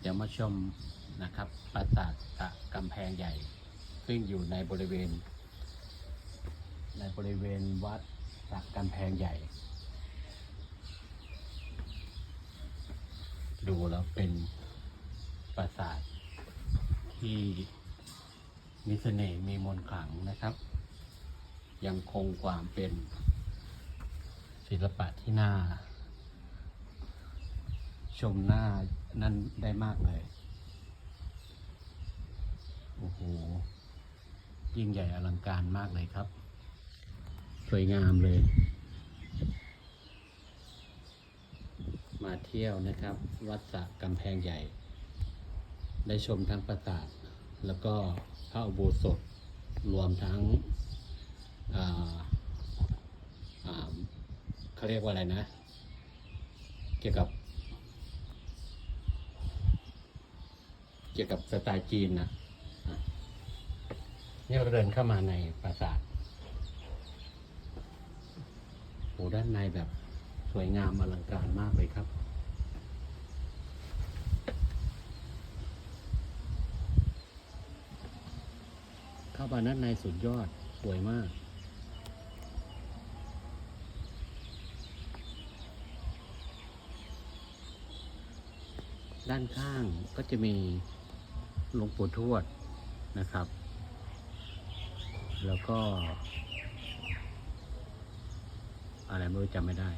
เดี๋ยวมาชมนะครับปราสาทตะกำแพงใหญ่ ซึ่งอยู่ในบริเวณ ในบริเวณวัดตะกำแพงใหญ่ ดูแล้วเป็นปราสาทที่มีเสน่ห์มีมนต์ขลังนะครับ ยังคงความเป็นศิลปะที่น่า ชมหน้านั่นได้มากเลย โอ้โห ยิ่งใหญ่อลังการมากเลยครับ สวยงามเลย มาเที่ยวนะครับ วัดสะกำแพงใหญ่ ได้ชมทั้งปราสาท แล้วก็พระอุโบสถรวมทั้งเขาเรียกว่าอะไรนะ เกี่ยวกับ เกี่ยวกับสไตล์จีนนะนี่เราเดินเข้ามาในปราสาทโหด้านในแบบสวยงามอลังการมากเลยครับ เข้ามาด้านในสุดยอดสวยมากด้านข้างก็จะมี หลวงปู่ทวดนะครับ แล้วก็ อะไรไม่รู้จำไม่ได้